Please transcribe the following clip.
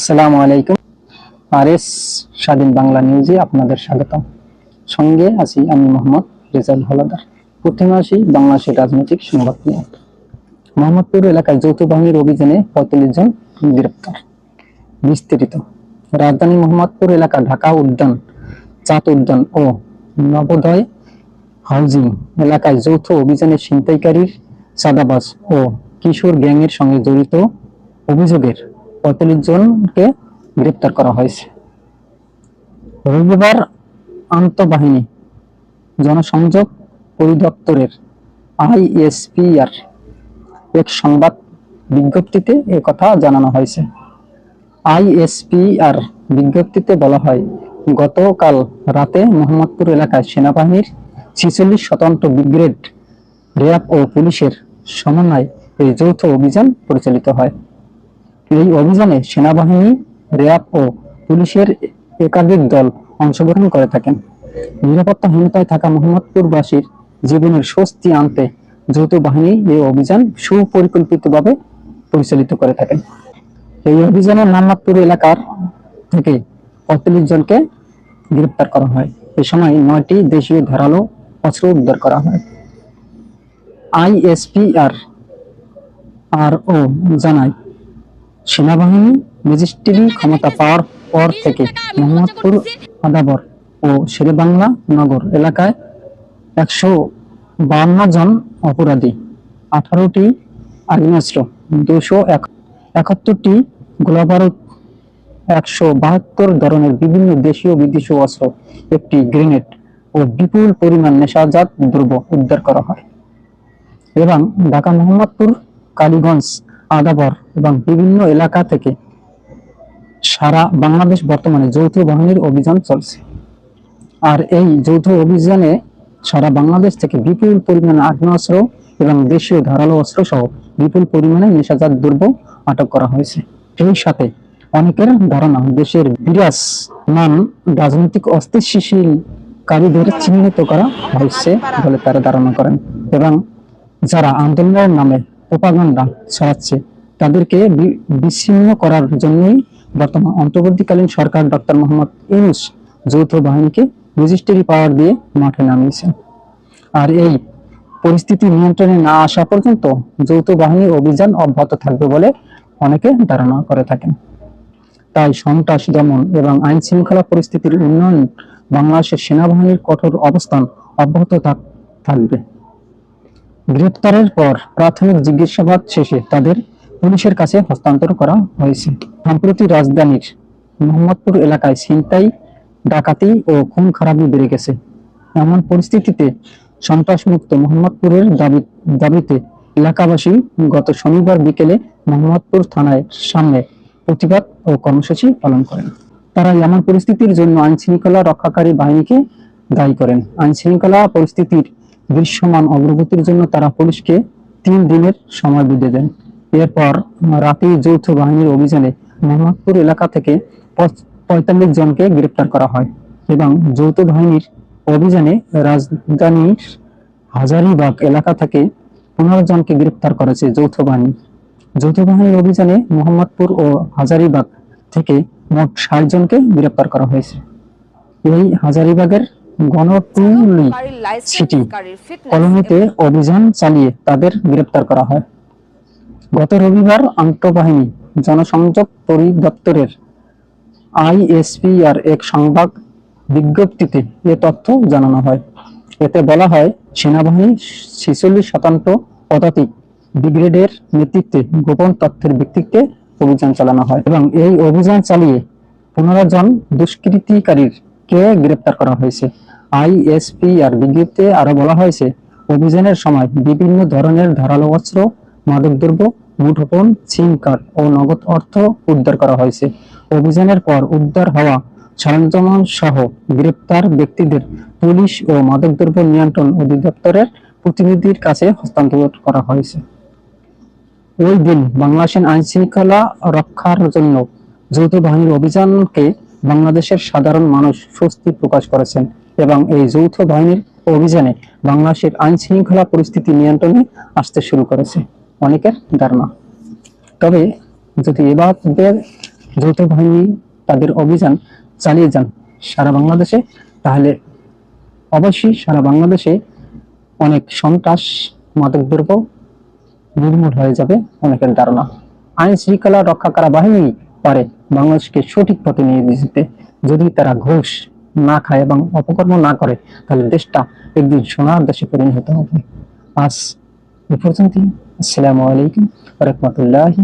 আসসালামু আলাইকুম। আর এস স্বাধীন বাংলা নিউজে আপনাদের স্বাগতম। সঙ্গে আছি আমি মোহাম্মদ রেজাল হলাদার। প্রথমে আসি বাংলাদেশের রাজনৈতিক সংবাদ নিয়ে। মোহাম্মদপুর এলাকায় যৌথ বাহিনীর অভিযানে পঁয়তাল্লিশ জন গ্রেপ্তার। বিস্তারিত। রাজধানী মোহাম্মদপুর এলাকা ঢাকা উদ্যান, চাঁদ উদ্যান ও নবোদয় হাউজিং এলাকায় যৌথ অভিযানে ছিনতাইকারীর চাঁদাবাজ ও কিশোর গ্যাংয়ের সঙ্গে জড়িত অভিযোগের পঁয়তাল্লিশ জনকে গ্রেপ্তার করা হয়েছে। রবিবার আন্তঃবাহিনী জনসংযোগ পরিদপ্তরের আইএসপিআর এক সংবাদ বিজ্ঞপ্তিতে কথা জানানো হয়েছে। আইএসপিআর বিজ্ঞপ্তিতে বলা হয়, গতকাল রাতে মোহাম্মদপুর এলাকায় সেনাবাহিনীর ছিচল্লিশ শতাংশ ব্রিগেড, র্যাব ও পুলিশের সমন্বয়ে এই যৌথ অভিযান পরিচালিত হয়। এই অভিযানে সেনাবাহিনী, র্যাব ও পুলিশের একাধিক দল অংশগ্রহণ করে থাকেন। নিরাপত্তাহীনতায় থাকা মোহাম্মদপুরবাসীর জীবনের স্বস্তি আনতে যৌথ বাহিনী এই অভিযান সুপরিকল্পিতভাবে পরিচালিত করে থাকেন। এই অভিযানে মোহাম্মদপুর এলাকার থেকে পঁয়তাল্লিশ জনকে গ্রেপ্তার করা হয়। এ সময় নয়টি দেশীয় ধারালো অস্ত্র উদ্ধার করা হয়। আইএসপিআর আর ও জানায় সেনাবাহিনী, ম্যাজিস্ট্রেটি ক্ষমতা পাওয়ার পর থেকে মোহাম্মদপুর, আদাবর ও শেরেবাংলা নগর এলাকায় একশো বান্ন জন অপরাধী, আঠারোটি আগ্নেয়াস্ত্র দুশো একাত্তরটি গোলাবারুদ, একশো বাহাত্তর ধরনের বিভিন্ন দেশীয় বিদেশি অস্ত্র, একটি গ্রেনেড ও বিপুল পরিমাণ নেশাজাত দ্রব্য উদ্ধার করা হয়। এবং ঢাকা মোহাম্মদপুর, কালীগঞ্জ আদাবর এবং বিভিন্ন এলাকা থেকে সারা বাংলাদেশ বর্তমানে যৌথ বাহিনীর অভিযান চলছে। আর এই যৌথ অভিযানে সারা বাংলাদেশ থেকে বিপুল পরিমাণে আগ্নেয়াস্ত্র এবং দেশীয় ধারালো অস্ত্র সহ বিপুল পরিমাণে নেশাজাত দ্রব্য আটক করা হয়েছে। এই সাথে অনেকের ধারণা, দেশের বিরাজমান রাজনৈতিক অস্থিতিশীলকারীদের চিহ্নিত করা হয়েছে বলে তারা ধারণা করেন এবং যারা আন্দোলনের নামে প্রোপাগান্ডা ছড়াচ্ছে। তাদেরকে বিচ্ছিন্ন করার জন্যই বর্তমান অন্তর্বর্তীকালীন সরকার ডক্টর মোহাম্মদ ইউনুস যৌথ বাহিনীকে রেজিস্ট্রি পাওয়ার দিয়ে মাঠে নামিয়েছেন। আর এই পরিস্থিতি নিয়ন্ত্রণে না আসা পর্যন্ত যৌথ বাহিনীর অভিযান অব্যাহত থাকবে বলে অনেকে ধারণা করে থাকেন। তাই সন্ত্রাস দমন এবং আইন শৃঙ্খলা পরিস্থিতির উন্নয়ন বাংলাদেশের সেনাবাহিনীর কঠোর অবস্থান অব্যাহত থাক- থাকবে। গ্রেপ্তারের পর প্রাথমিক জিজ্ঞাসাবাদ শেষে তাদের পুলিশের কাছে হস্তান্তর করা হয়েছে। সম্প্রতি রাজধানীর মোহাম্মদপুর এলাকায় ছিনতাই, ডাকাতি ও খুন খারাপি বেড়ে গেছে। এমন পরিস্থিতিতে সন্ত্রাসমুক্ত মোহাম্মদপুরের দাবি, দাবিতে এলাকাবাসী গত শনিবার বিকেলে মোহাম্মদপুর থানায় সামনে প্রতিবাদ ও কর্মসূচি পালন করেন। তারা এমন পরিস্থিতির জন্য আইন শৃঙ্খলা রক্ষাকারী বাহিনীকে দায়ী করেন। আইন শৃঙ্খলা পরিস্থিতির দৃশ্যমান অগ্রগতির জন্য তারা পুলিশকে তিন দিনের সময় বেঁধে দেন। এরপর রাতে যৌথ বাহিনীর অভিযানে মোহাম্মদপুর এলাকা থেকে পঁয়তাল্লিশ জনকে গ্রেপ্তার করা হয় এবং যৌথ বাহিনীর অভিযানে রাজধানীর হাজারিবাগ এলাকা থেকে পনেরো জনকে গ্রেপ্তার করেছে যৌথ বাহিনী। যৌথ বাহিনীর অভিযানে মোহাম্মদপুর ও হাজারিবাগ থেকে মোট ষাট জনকে গ্রেপ্তার করা হয়েছে। এই হাজারীবাগের গণটুলি সিটি কলোনিতে অভিযান চালিয়ে তাদের গ্রেপ্তার করা হয়। গত রবিবার আন্তঃবাহিনী জনসংযোগ পরিদপ্তরের আইএসপিআর এক সংবাদ বিজ্ঞপ্তিতে এ তথ্য জানানো হয়। এতে বলা হয় সেনাবাহিনী ছেচল্লিশ শতাংশ পদাতিক ব্রিগেডের নেতৃত্বে গোপন তথ্যের ভিত্তিতে অভিযান চালানো হয় এবং এই অভিযান চালিয়ে পনেরো জন দুষ্কৃতিকারীর কে গ্রেপ্তার করা হয়েছে? আইএসপিআর বিজ্ঞপ্তিতে আরও বলা হয়েছে, অভিযানের সময় বিভিন্ন ধরনের ধারালো অস্ত্র মাদকদ্রব্য মুঠোফোন, সিম কার্ড ও নগদ অর্থ উদ্ধার করা হয়েছে। অভিযানের পর উদ্ধার হওয়া সহ গ্রেপ্তার ব্যক্তিদের পুলিশ ও মাদকদ্রব্য নিয়ন্ত্রণ অধিদপ্তরের প্রতিনিধির কাছে হস্তান্তর করা হয়েছে। ওই দিন বাংলাদেশের আইন শৃঙ্খলা রক্ষার জন্য যৌথ বাহিনীর অভিযানকে বাংলাদেশের সাধারণ মানুষ স্বস্তি প্রকাশ করেছেন এবং এই যৌথ বাহিনীর অভিযানে বাংলাদেশের আইন শৃঙ্খলা পরিস্থিতি নিয়ন্ত্রণে আসতে শুরু করেছে। অনেকের ধারণা। তবে যদি এবার যৌথ বাহিনী তাদের অভিযান চালিয়ে যান সারা বাংলাদেশে, তাহলে অবশ্যই সারা বাংলাদেশে অনেক সন্ত্রাস মাদকদ্রব্য নির্মূল হয়ে যাবে, অনেকের ধারণা। আইন শৃঙ্খলা রক্ষাকারী বাহিনী পারে। বাংলাদেশকে সঠিক পথে নিয়ে যেতে যদি তারা ঘুষ না খায় এবং অপকর্ম না করে, তাহলে দেশটা একদিন সোনার দেশে পরিণত হবে। আজ এ পর্যন্তই। আসসালামু আলাইকুম রহমতুল্লাহি